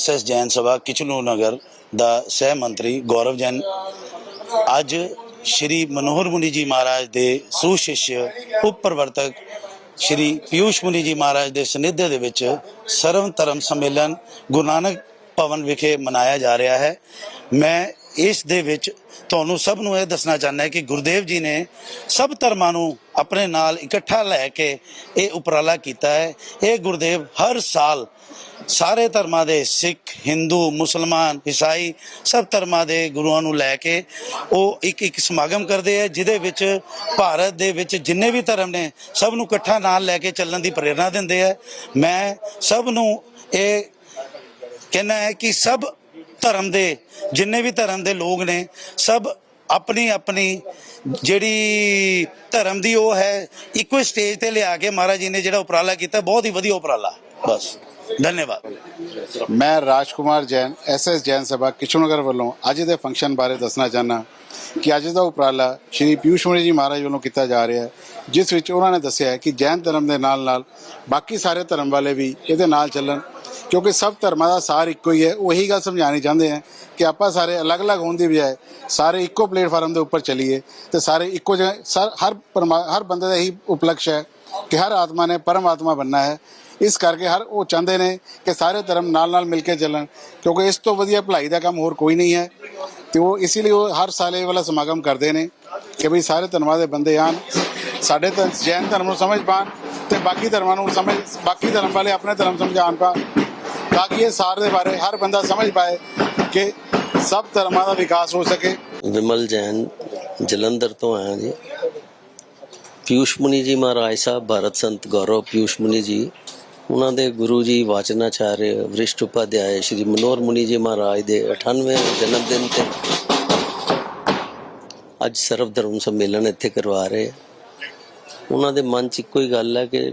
SS Jain Sabha Kitchlu Nagar ਦਾ ਸਹਿ ਮੰਤਰੀ ਗੌਰਵ ਜੈਨ। ਅੱਜ ਸ਼੍ਰੀ ਮਨੋਹਰ ਮੁਨੀ ਜੀ ਮਹਾਰਾਜ ਦੇ ਸੂਸ਼ਿਸ਼ ਉਪ ਪ੍ਰਵਰਤਕ ਸ਼੍ਰੀ ਪਿਊਸ਼ ਮੁਨੀ ਜੀ ਮਹਾਰਾਜ ਦੇ ਸਨਿਧਿ ਦੇ ਵਿੱਚ ਸਰਵ ਧਰਮ ਸੰਮੇਲਨ ਗੁਰੂ ਨਾਨਕ ਭਵਨ ਵਿਖੇ ਮਨਾਇਆ ਜਾ ਰਿਹਾ ਹੈ। ਮੈਂ ਇਸ ਦੇ ਵਿੱਚ ਤੁਹਾਨੂੰ ਸਭ ਨੂੰ ਇਹ ਦੱਸਣਾ ਚਾਹੁੰਦਾ ਕਿ ਗੁਰਦੇਵ ਜੀ ਨੇ ਸਭ ਧਰਮਾਂ ਨੂੰ ਆਪਣੇ ਨਾਲ ਇਕੱਠਾ ਲੈ ਕੇ ਇਹ ਉਪਰਾਲਾ ਕੀਤਾ ਹੈ। ਇਹ ਗੁਰਦੇਵ ਹਰ ਸਾਲ ਸਾਰੇ ਧਰਮਾਂ ਦੇ ਸਿੱਖ, ਹਿੰਦੂ, ਮੁਸਲਮਾਨ, ਈਸਾਈ ਸਭ ਧਰਮਾਂ ਦੇ ਗੁਰੂਆਂ ਨੂੰ ਲੈ ਕੇ ਉਹ ਇੱਕ ਇੱਕ ਸਮਾਗਮ ਕਰਦੇ ਆ, ਜਿਹਦੇ ਵਿੱਚ ਭਾਰਤ ਦੇ ਵਿੱਚ ਜਿੰਨੇ ਵੀ ਧਰਮ ਨੇ, ਸਭ ਨੂੰ ਇਕੱਠਾ ਨਾਲ ਲੈ ਕੇ ਚੱਲਣ ਦੀ ਪ੍ਰੇਰਣਾ ਦਿੰਦੇ ਆ। ਮੈਂ ਸਭ ਨੂੰ ਇਹ ਕਹਿਣਾ ਹੈ ਕਿ ਸਭ ਧਰਮ ਦੇ, ਜਿੰਨੇ ਵੀ ਧਰਮ ਦੇ ਲੋਕ ਨੇ, ਸਭ ਆਪਣੀ ਆਪਣੀ ਜਿਹੜੀ ਧਰਮ ਦੀ ਉਹ ਹੈ, ਇੱਕੋ ਸਟੇਜ ਤੇ ਲਿਆ ਕੇ ਮਹਾਰਾਜ ਜੀ ਨੇ ਜਿਹੜਾ ਉਪਰਾਲਾ ਕੀਤਾ, ਬਹੁਤ ਹੀ ਵਧੀਆ ਉਪਰਾਲਾ, ਬਸ। ਧੰਨਵਾਦ ਮੈਂ ਰਾਜਕੁਮਾਰ ਜੈਨ ਐਸਐਸ ਜੈਨ ਸਭਾ ਕਿਸ਼ਨਗਰ ਵੱਲੋਂ ਅੱਜ ਦੇ ਫੰਕਸ਼ਨ ਬਾਰੇ ਦੱਸਣਾ ਚਾਹਨਾ ਕਿ ਅੱਜ ਦਾ ਉਪਰਾਲਾ ਸ਼੍ਰੀ ਪਿਊਸ਼ ਮਣੀ ਜੀ ਮਹਾਰਾਜ ਵੱਲੋਂ ਕੀਤਾ ਜਾ ਰਿਹਾ ਹੈ ਜਿਸ ਵਿੱਚ ਉਹਨਾਂ ਨੇ ਦੱਸਿਆ ਕਿ ਜੈਨ ਧਰਮ ਦੇ ਨਾਲ ਨਾਲ ਬਾਕੀ ਸਾਰੇ ਧਰਮ ਵਾਲੇ ਵੀ ਇਹਦੇ ਨਾਲ ਚੱਲਣ ਕਿਉਂਕਿ ਸਭ ਧਰਮਾਂ ਦਾ ਸਾਰ ਇੱਕੋ ਹੀ ਹੈ ਉਹੀ ਗੱਲ ਸਮਝਾਣੀ ਚਾਹੁੰਦੇ ਆ ਕਿ ਆਪਾਂ ਸਾਰੇ ਅਲੱਗ-ਅਲੱਗ ਹੋਣ ਦੀ ਬਜਾਏ ਸਾਰੇ ਇੱਕੋ ਪਲੇਟਫਾਰਮ ਦੇ ਉੱਪਰ ਚੱਲੀਏ ਤੇ ਸਾਰੇ ਇੱਕੋ ਜਗ੍ਹਾ ਹਰ ਪਰਮਾ- ਹਰ ਬੰਦੇ ਦਾ ਇਹੀ ਉਪਲਕਸ਼ ਹੈ ਕਿ ਹਰ ਆਤਮਾ ਨੇ ਪਰਮਾਤਮਾ ਬਣਨਾ ਹੈ ਇਸ ਕਰਕੇ ਹਰ ਉਹ ਚਾਹੁੰਦੇ ਨੇ ਕਿ ਸਾਰੇ ਧਰਮ ਨਾਲ-ਨਾਲ ਮਿਲ ਕੇ ਚੱਲਣ, ਕਿਉਂਕਿ ਇਸ ਤੋਂ ਵਧੀਆ ਭਲਾਈ ਦਾ ਕੰਮ ਹੋਰ ਕੋਈ ਨਹੀਂ ਹੈ। ਤੇ ਉਹ ਇਸੇ ਲਈ ਉਹ ਹਰ ਸਾਲ ਇਹ ਵਾਲਾ ਸਮਾਗਮ ਕਰਦੇ ਨੇ ਕਿ ਵੀ ਸਾਰੇ ਧਰਮਾਂ ਦੇ ਬੰਦੇ ਆਣ, ਸਾਡੇ ਤਾਂ ਜੈਨ ਧਰਮ ਨੂੰ ਸਮਝ ਪਾਣ ਤੇ ਬਾਕੀ ਧਰਮਾਂ ਨੂੰ ਸਮਝ, ਬਾਕੀ ਧਰਮ ਵਾਲੇ ਆਪਣੇ ਧਰਮ ਸਮਝਾਣ ਪਾ, ਤਾਂ ਕਿ ਇਹ ਸਾਰ ਦੇ ਬਾਰੇ ਹਰ ਬੰਦਾ ਸਮਝ ਪਾਏ ਕਿ ਸਭ ਧਰਮਾਂ ਦਾ ਵਿਕਾਸ ਹੋ ਸਕੇ। ਵਿਮਲ ਜੈਨ ਜਲੰਧਰ ਤੋਂ ਆਇਆ ਜੀ। ਪਿਊਸ਼ ਮੁਨੀ ਜੀ ਮਹਾਰਾਜ ਸਾਹਿਬ, ਭਾਰਤ ਸੰਤ ਗੌਰਵ ਪਿਊਸ਼ ਮੁਨੀ ਜੀ। ਉਹਨਾਂ ਦੇ ਗੁਰੂ ਜੀ ਵਾਚਨਾਚਾਰਿ ਵਰਿਸ਼ਟ ਉਪਾਧਿਆਏ ਸ਼੍ਰੀ ਮਨੋਹਰ ਮੁਨੀ ਜੀ ਮਹਾਰਾਜ ਦੇ 98ਵੇਂ ਜਨਮ ਦਿਨ ਤੇ ਅੱਜ ਸਰਵ ਧਰਮ ਸੰਮੇਲਨ ਇੱਥੇ ਕਰਵਾ ਰਹੇ ਉਹਨਾਂ ਦੇ ਮਨ 'ਚ ਇੱਕੋ ਹੀ ਗੱਲ ਹੈ ਕਿ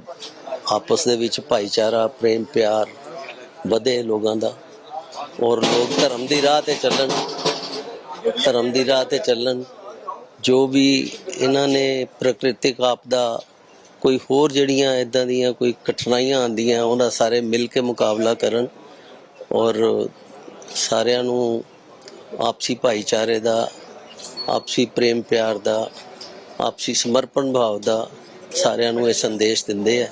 ਆਪਸ ਦੇ ਵਿੱਚ ਭਾਈਚਾਰਾ, ਪ੍ਰੇਮ, ਪਿਆਰ ਵਧੇ ਲੋਕਾਂ ਦਾ ਔਰ ਲੋਕ ਧਰਮ ਦੀ ਰਾਹ ਤੇ ਚੱਲਣ, ਧਰਮ ਦੀ ਰਾਹ ਤੇ ਚੱਲਣ। ਜੋ ਵੀ ਇਹਨਾਂ ਨੇ ਪ੍ਰਕਿਰਤਿਕ ਆਪਦਾ ਕੋਈ ਹੋਰ ਜਿਹੜੀਆਂ ਇਦਾਂ ਦੀਆਂ ਕੋਈ ਕਠਿਨਾਈਆਂ ਆਉਂਦੀਆਂ, ਉਹਨਾਂ ਸਾਰੇ ਮਿਲ ਕੇ ਮੁਕਾਬਲਾ ਕਰਨ ਔਰ ਸਾਰਿਆਂ ਨੂੰ ਆਪਸੀ ਭਾਈਚਾਰੇ ਦਾ, ਆਪਸੀ ਪ੍ਰੇਮ ਪਿਆਰ ਦਾ, ਆਪਸੀ ਸਮਰਪਣ ਭਾਵ ਦਾ ਸਾਰਿਆਂ ਨੂੰ ਇਹ ਸੰਦੇਸ਼ ਦਿੰਦੇ ਆ।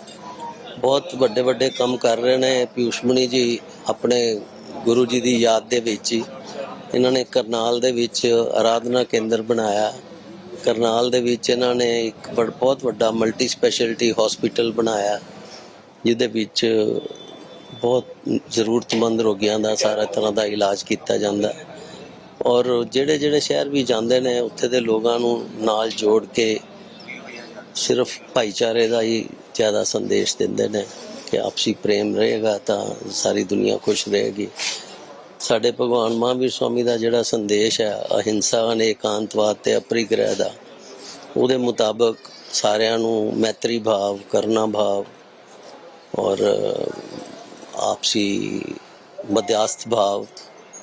ਬਹੁਤ ਵੱਡੇ ਵੱਡੇ ਕੰਮ ਕਰ ਰਹੇ ਨੇ ਪਿਊਸ਼ਮਣੀ ਜੀ ਆਪਣੇ ਗੁਰੂ ਜੀ ਦੀ ਯਾਦ ਦੇ ਵਿੱਚ ਹੀ। ਇਹਨਾਂ ਨੇ ਕਰਨਾਲ ਦੇ ਵਿੱਚ ਆਰਾਧਨਾ ਕੇਂਦਰ ਬਣਾਇਆ। ਕਰਨਾਲ ਦੇ ਵਿੱਚ ਇਹਨਾਂ ਨੇ ਇੱਕ ਬੜ- ਬਹੁਤ ਵੱਡਾ ਮਲਟੀ ਸਪੈਸ਼ਲਿਟੀ ਹਸਪੀਟਲ ਬਣਾਇਆ, ਜਿਹਦੇ ਵਿੱਚ ਬਹੁਤ ਜ਼ਰੂਰਤਮੰਦ ਰੋਗੀਆਂ ਦਾ ਸਾਰਾ ਤਰ੍ਹਾਂ ਦਾ ਇਲਾਜ ਕੀਤਾ ਜਾਂਦਾ ਹੈ। ਔਰ ਜਿਹੜੇ ਜਿਹੜੇ ਸ਼ਹਿਰ ਵੀ ਜਾਂਦੇ ਨੇ, ਉੱਥੇ ਦੇ ਲੋਕਾਂ ਨੂੰ ਨਾਲ ਜੋੜ ਕੇ ਸਿਰਫ ਭਾਈਚਾਰੇ ਦਾ ਹੀ ਜ਼ਿਆਦਾ ਸੰਦੇਸ਼ ਦਿੰਦੇ ਨੇ ਕਿ ਆਪਸੀ ਪ੍ਰੇਮ ਰਹੇਗਾ ਤਾਂ ਸਾਰੀ ਦੁਨੀਆ ਖੁਸ਼ ਰਹੇਗੀ ਸਾਡੇ ਭਗਵਾਨ ਮਹਾਂਵੀਰ ਸਵਾਮੀ ਦਾ ਜਿਹੜਾ ਸੰਦੇਸ਼ ਹੈ, ਅਹਿੰਸਾ ਨੇ ਅਨੇਕਾਂਤਵਾਦ ਤੇ ਅਪਰਿਗ੍ਰਹਿ ਦਾ, ਉਹਦੇ ਮੁਤਾਬਕ ਸਾਰਿਆਂ ਨੂੰ ਮੈਤਰੀ ਭਾਵ, ਕਰਨਾ ਭਾਵ ਔਰ ਆਪਸੀ ਮਧਿਆਸਥ ਭਾਵ,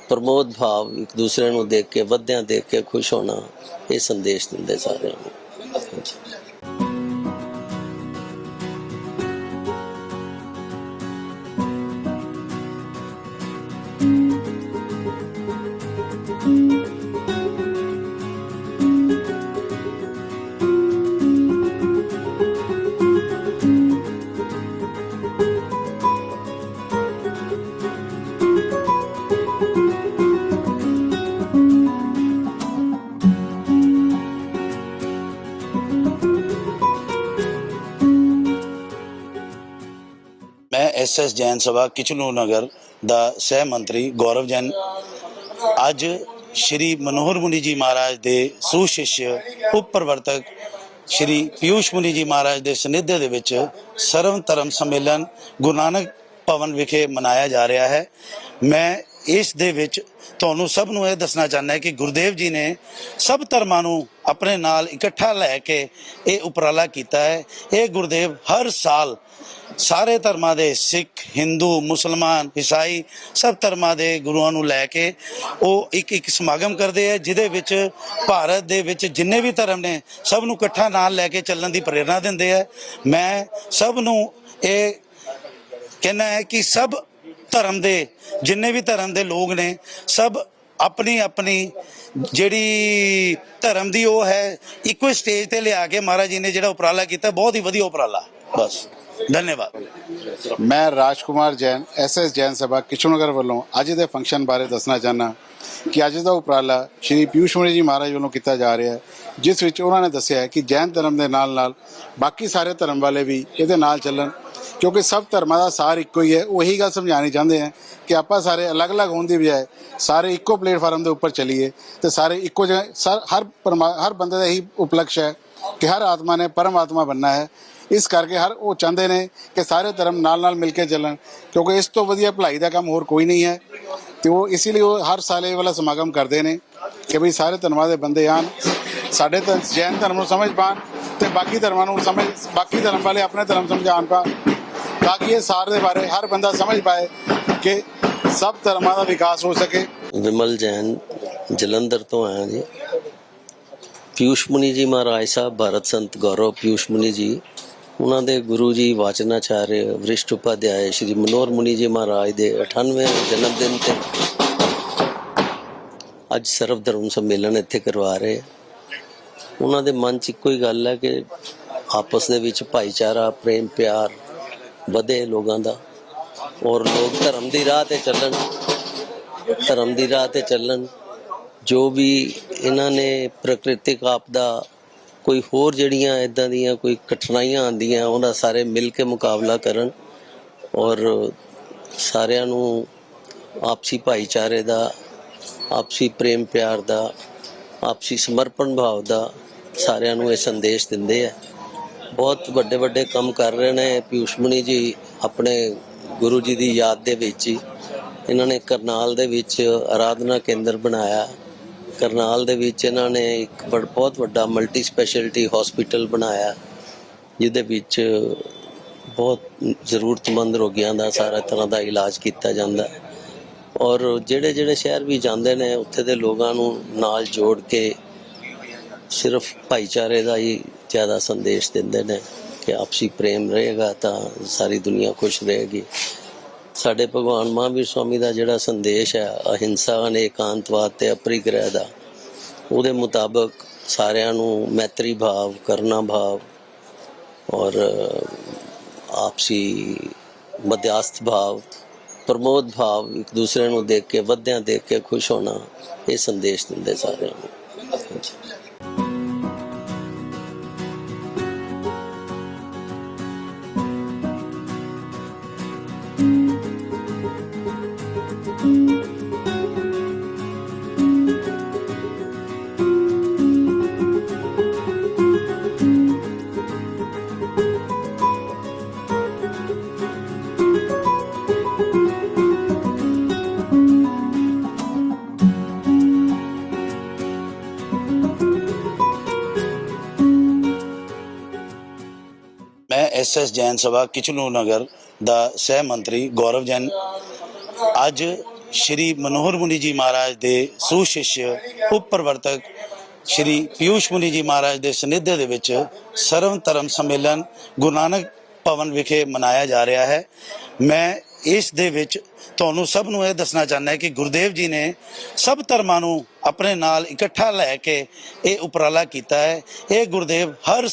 ਪ੍ਰਮੋਦ ਭਾਵ ਇੱਕ ਦੂਸਰੇ ਨੂੰ ਦੇਖ ਕੇ, ਵਧਦਿਆਂ ਦੇਖ ਕੇ ਖੁਸ਼ ਹੋਣਾ, ਇਹ ਸੰਦੇਸ਼ ਦਿੰਦੇ ਸਾਰਿਆਂ ਨੂੰ। ਐਸਐਸ ਜੈਨ ਸਭਾ ਕਿਚਲੂ ਨਗਰ ਦਾ ਸਹਿ ਮੰਤਰੀ ਗੌਰਵ ਜੈਨ ਅੱਜ ਸ਼੍ਰੀ ਮਨੋਹਰ ਮੁਨੀ ਜੀ ਮਹਾਰਾਜ ਦੇ ਸੂਸ਼ਿਸ਼ ਉਪ ਪ੍ਰਵਰਤਕ ਸ਼੍ਰੀ ਪਿਊਸ਼ ਮੁਨੀ ਜੀ ਮਹਾਰਾਜ ਦੇ ਸਨਿਧਿ ਦੇ ਵਿੱਚ ਸਰਵ ਧਰਮ ਸੰਮੇਲਨ ਗੁਰੂ ਨਾਨਕ ਭਵਨ ਵਿਖੇ ਮਨਾਇਆ ਜਾ ਰਿਹਾ ਹੈ। ਮੈਂ ਇਸ ਦੇ ਵਿੱਚ ਤੁਹਾਨੂੰ ਸਭ ਨੂੰ ਇਹ ਦੱਸਣਾ ਚਾਹੁੰਦਾ ਕਿ ਗੁਰਦੇਵ ਜੀ ਨੇ ਸਭ ਧਰਮਾਂ ਨੂੰ ਆਪਣੇ ਨਾਲ ਇਕੱਠਾ ਲੈ ਕੇ ਇਹ ਉਪਰਾਲਾ ਕੀਤਾ ਹੈ। ਇਹ ਗੁਰਦੇਵ ਹਰ ਸਾਲ ਸਾਰੇ ਧਰਮਾਂ ਦੇ ਸਿੱਖ, ਹਿੰਦੂ, ਮੁਸਲਮਾਨ, ਈਸਾਈ ਸਭ ਧਰਮਾਂ ਦੇ ਗੁਰੂਆਂ ਨੂੰ ਲੈ ਕੇ ਉਹ ਇੱਕ ਇੱਕ ਸਮਾਗਮ ਕਰਦੇ ਆ, ਜਿਹਦੇ ਵਿੱਚ ਭਾਰਤ ਦੇ ਵਿੱਚ ਜਿੰਨੇ ਵੀ ਧਰਮ ਨੇ ਸਭ ਨੂੰ ਇਕੱਠਾ ਨਾਲ ਲੈ ਕੇ ਚੱਲਣ ਦੀ ਪ੍ਰੇਰਣਾ ਦਿੰਦੇ ਆ। ਮੈਂ ਸਭ ਨੂੰ ਇਹ ਕਹਿਣਾ ਹੈ ਕਿ ਸਭ ਧਰਮ ਦੇ, ਜਿੰਨੇ ਵੀ ਧਰਮ ਦੇ ਲੋਕ ਨੇ, ਸਭ ਆਪਣੀ ਆਪਣੀ ਜਿਹੜੀ ਧਰਮ ਦੀ ਉਹ ਹੈ, ਇੱਕੋ ਹੀ ਸਟੇਜ ਤੇ ਲਿਆ ਕੇ ਮਹਾਰਾਜ ਜੀ ਨੇ ਜਿਹੜਾ ਉਪਰਾਲਾ ਕੀਤਾ, ਬਹੁਤ ਹੀ ਵਧੀਆ ਉਪਰਾਲਾ। ਬਸ। ਧੰਨਵਾਦ ਮੈਂ ਰਾਜਕੁਮਾਰ ਜੈਨ ਐਸਐਸ ਜੈਨ ਸਭਾ ਕਿਸ਼ਨਗਰ ਵੱਲੋਂ ਅੱਜ ਦੇ ਫੰਕਸ਼ਨ ਬਾਰੇ ਦੱਸਣਾ ਚਾਹਨਾ ਕਿ ਅੱਜ ਦਾ ਉਪਰਾਲਾ ਸ਼੍ਰੀ ਪਿਊਸ਼ ਮਣੀ ਜੀ ਮਹਾਰਾਜ ਵੱਲੋਂ ਕੀਤਾ ਜਾ ਰਿਹਾ ਹੈ ਜਿਸ ਵਿੱਚ ਉਹਨਾਂ ਨੇ ਦੱਸਿਆ ਕਿ ਜੈਨ ਧਰਮ ਦੇ ਨਾਲ ਨਾਲ ਬਾਕੀ ਸਾਰੇ ਧਰਮ ਵਾਲੇ ਵੀ ਇਹਦੇ ਨਾਲ ਚੱਲਣ ਕਿਉਂਕਿ ਸਭ ਧਰਮਾਂ ਦਾ ਸਾਰ ਇੱਕੋ ਹੀ ਹੈ ਉਹੀ ਗੱਲ ਸਮਝਾਣੀ ਚਾਹੁੰਦੇ ਆ ਕਿ ਆਪਾਂ ਸਾਰੇ ਅਲੱਗ-ਅਲੱਗ ਹੋਣ ਦੀ ਬਜਾਏ ਸਾਰੇ ਇੱਕੋ ਪਲੇਟਫਾਰਮ ਦੇ ਉੱਪਰ ਚੱਲੀਏ ਤੇ ਸਾਰੇ ਇੱਕੋ ਜਗ੍ਹਾ ਸਰ- ਹਰ ਪਰਮਾ- ਹਰ ਬੰਦੇ ਦਾ ਇਹੀ ਉਪਲਕਸ਼ ਹੈ ਕਿ ਹਰ ਆਤਮਾ ਨੇ ਪਰਮ ਆਤਮਾ ਬਣਨਾ ਹੈ ਇਸ ਕਰਕੇ ਹਰ ਉਹ ਚਾਹੁੰਦੇ ਨੇ ਕਿ ਸਾਰੇ ਧਰਮ ਨਾਲ ਨਾਲ ਮਿਲ ਕੇ ਚੱਲਣ, ਕਿਉਂਕਿ ਇਸ ਤੋਂ ਵਧੀਆ ਭਲਾਈ ਦਾ ਕੰਮ ਹੋਰ ਕੋਈ ਨਹੀਂ ਹੈ। ਤੇ ਉਹ ਇਸੇ ਲਈ ਉਹ ਹਰ ਸਾਲ ਇਹ ਵਾਲਾ ਸਮਾਗਮ ਕਰਦੇ ਨੇ ਕਿ ਵੀ ਸਾਰੇ ਧਰਮਾਂ ਦੇ ਬੰਦੇ ਆਣ, ਸਾਡੇ ਤਾਂ ਜੈਨ ਧਰਮ ਨੂੰ ਸਮਝ ਪਾਣ ਤੇ ਬਾਕੀ ਧਰਮਾਂ ਨੂੰ ਸਮਝ, ਬਾਕੀ ਧਰਮ ਵਾਲੇ ਆਪਣੇ ਧਰਮ ਸਮਝਾਣ ਪਾ, ਤਾਂ ਕਿ ਇਹ ਸਾਰ ਦੇ ਬਾਰੇ ਹਰ ਬੰਦਾ ਸਮਝ ਪਾਏ ਕਿ ਸਭ ਧਰਮਾਂ ਦਾ ਵਿਕਾਸ ਹੋ ਸਕੇ। ਵਿਮਲ ਜੈਨ ਜਲੰਧਰ ਤੋਂ ਆਇਆ ਜੀ। ਪਿਊਸ਼ ਮੁਨੀ ਜੀ ਮਹਾਰਾਜ ਸਾਹਿਬ, ਭਾਰਤ ਸੰਤ ਗੌਰਵ ਪਿਊਸ਼ ਮੁਨੀ ਜੀ। ਉਹਨਾਂ ਦੇ ਗੁਰੂ ਜੀ ਵਾਚਨਾਚਾਰਿਆ ਵਰਿਸ਼ਟ ਉਪਾਧਿਆਏ ਸ਼੍ਰੀ ਮਨੋਹਰ ਮੁਨੀ ਜੀ ਮਹਾਰਾਜ ਦੇ 98ਵੇਂ ਜਨਮ ਦਿਨ ਤੇ ਅੱਜ ਸਰਵ ਧਰਮ ਸੰਮੇਲਨ ਇੱਥੇ ਕਰਵਾ ਰਹੇ ਉਹਨਾਂ ਦੇ ਮਨ 'ਚ ਇੱਕੋ ਹੀ ਗੱਲ ਹੈ ਕਿ ਆਪਸ ਦੇ ਵਿੱਚ ਭਾਈਚਾਰਾ, ਪ੍ਰੇਮ, ਪਿਆਰ ਵਧੇ ਲੋਕਾਂ ਦਾ ਔਰ ਲੋਕ ਧਰਮ ਦੀ ਰਾਹ ਤੇ ਚੱਲਣ, ਧਰਮ ਦੀ ਰਾਹ ਤੇ ਚੱਲਣ। ਜੋ ਵੀ ਇਹਨਾਂ ਨੇ ਪ੍ਰਕਿਰਤਿਕ ਆਪਦਾ ਕੋਈ ਹੋਰ ਜਿਹੜੀਆਂ ਇਦਾਂ ਦੀਆਂ ਕੋਈ ਕਠਿਨਾਈਆਂ ਆਉਂਦੀਆਂ, ਉਹਨਾਂ ਸਾਰੇ ਮਿਲ ਕੇ ਮੁਕਾਬਲਾ ਕਰਨ ਔਰ ਸਾਰਿਆਂ ਨੂੰ ਆਪਸੀ ਭਾਈਚਾਰੇ ਦਾ, ਆਪਸੀ ਪ੍ਰੇਮ ਪਿਆਰ ਦਾ, ਆਪਸੀ ਸਮਰਪਣ ਭਾਵ ਦਾ ਸਾਰਿਆਂ ਨੂੰ ਇਹ ਸੰਦੇਸ਼ ਦਿੰਦੇ ਆ। ਬਹੁਤ ਵੱਡੇ ਵੱਡੇ ਕੰਮ ਕਰ ਰਹੇ ਨੇ ਪਿਊਸ਼ਮਣੀ ਜੀ ਆਪਣੇ ਗੁਰੂ ਜੀ ਦੀ ਯਾਦ ਦੇ ਵਿੱਚ ਹੀ। ਇਹਨਾਂ ਨੇ ਕਰਨਾਲ ਦੇ ਵਿੱਚ ਆਰਾਧਨਾ ਕੇਂਦਰ ਬਣਾਇਆ। ਕਰਨਾਲ ਦੇ ਵਿੱਚ ਇਹਨਾਂ ਨੇ ਇੱਕ ਬੜ- ਬਹੁਤ ਵੱਡਾ ਮਲਟੀ ਸਪੈਸ਼ਲਿਟੀ ਹਸਪੀਟਲ ਬਣਾਇਆ, ਜਿਹਦੇ ਵਿੱਚ ਬਹੁਤ ਜ਼ਰੂਰਤਮੰਦ ਰੋਗੀਆਂ ਦਾ ਸਾਰਾ ਤਰ੍ਹਾਂ ਦਾ ਇਲਾਜ ਕੀਤਾ ਜਾਂਦਾ। ਹੈ ਔਰ ਜਿਹੜੇ ਜਿਹੜੇ ਸ਼ਹਿਰ ਵੀ ਜਾਂਦੇ ਨੇ, ਉੱਥੇ ਦੇ ਲੋਕਾਂ ਨੂੰ ਨਾਲ ਜੋੜ ਕੇ ਸਿਰਫ ਭਾਈਚਾਰੇ ਦਾ ਹੀ ਜ਼ਿਆਦਾ ਸੰਦੇਸ਼ ਦਿੰਦੇ ਨੇ ਕਿ ਆਪਸੀ ਪ੍ਰੇਮ ਰਹੇਗਾ ਤਾਂ ਸਾਰੀ ਦੁਨੀਆ ਖੁਸ਼ ਰਹੇਗੀ। ਸਾਡੇ ਭਗਵਾਨ ਮਹਾਂਵੀਰ ਸਵਾਮੀ ਦਾ ਜਿਹੜਾ ਸੰਦੇਸ਼ ਹੈ, ਅਹਿੰਸਾ, ਅਨੇਕਾਂਤਵਾਦ ਤੇ ਅਪਰਿਗ੍ਰਹਿ ਦਾ, ਉਹਦੇ ਮੁਤਾਬਕ ਸਾਰਿਆਂ ਨੂੰ ਮੈਤਰੀ ਭਾਵ, ਕਰਨਾ ਭਾਵ ਔਰ ਆਪਸੀ ਮਧਿਆਸਥ ਭਾਵ, ਪ੍ਰਮੋਦ ਭਾਵ ਇੱਕ ਦੂਸਰੇ ਨੂੰ ਦੇਖ ਕੇ, ਵਧਦਿਆਂ ਦੇਖ ਕੇ ਖੁਸ਼ ਹੋਣਾ, ਇਹ ਸੰਦੇਸ਼ ਦਿੰਦੇ ਸਾਰਿਆਂ ਨੂੰ। ਐਸਐਸ ਜੈਨ ਸਭਾ ਕਿਚਲੂ ਨਗਰ ਦਾ ਸਹਿ ਮੰਤਰੀ ਗੌਰਵ ਜੈਨ ਅੱਜ ਸ਼੍ਰੀ ਮਨੋਹਰ ਮੁਨੀ ਜੀ ਮਹਾਰਾਜ ਦੇ ਸੁਸ਼ਿਸ਼ ਉਪ ਪ੍ਰਵਰਤਕ ਸ਼੍ਰੀ ਪਿਊਸ਼ ਮੁਨੀ ਜੀ ਮਹਾਰਾਜ ਦੇ ਸਨਿਧਿ ਦੇ ਵਿੱਚ ਸਰਵ ਧਰਮ ਸੰਮੇਲਨ ਗੁਰੂ ਨਾਨਕ ਭਵਨ ਵਿਖੇ ਮਨਾਇਆ ਜਾ ਰਿਹਾ ਹੈ। ਮੈਂ ਇਸ ਦੇ ਵਿੱਚ ਤੁਹਾਨੂੰ ਸਭ ਨੂੰ ਇਹ ਦੱਸਣਾ ਚਾਹੁੰਦਾ ਕਿ ਗੁਰਦੇਵ ਜੀ ਨੇ ਸਭ ਧਰਮਾਂ ਨੂੰ ਆਪਣੇ ਨਾਲ ਇਕੱਠਾ ਲੈ ਕੇ ਇਹ ਉਪਰਾਲਾ ਕੀਤਾ ਹੈ। ਇਹ ਗੁਰਦੇਵ ਹਰ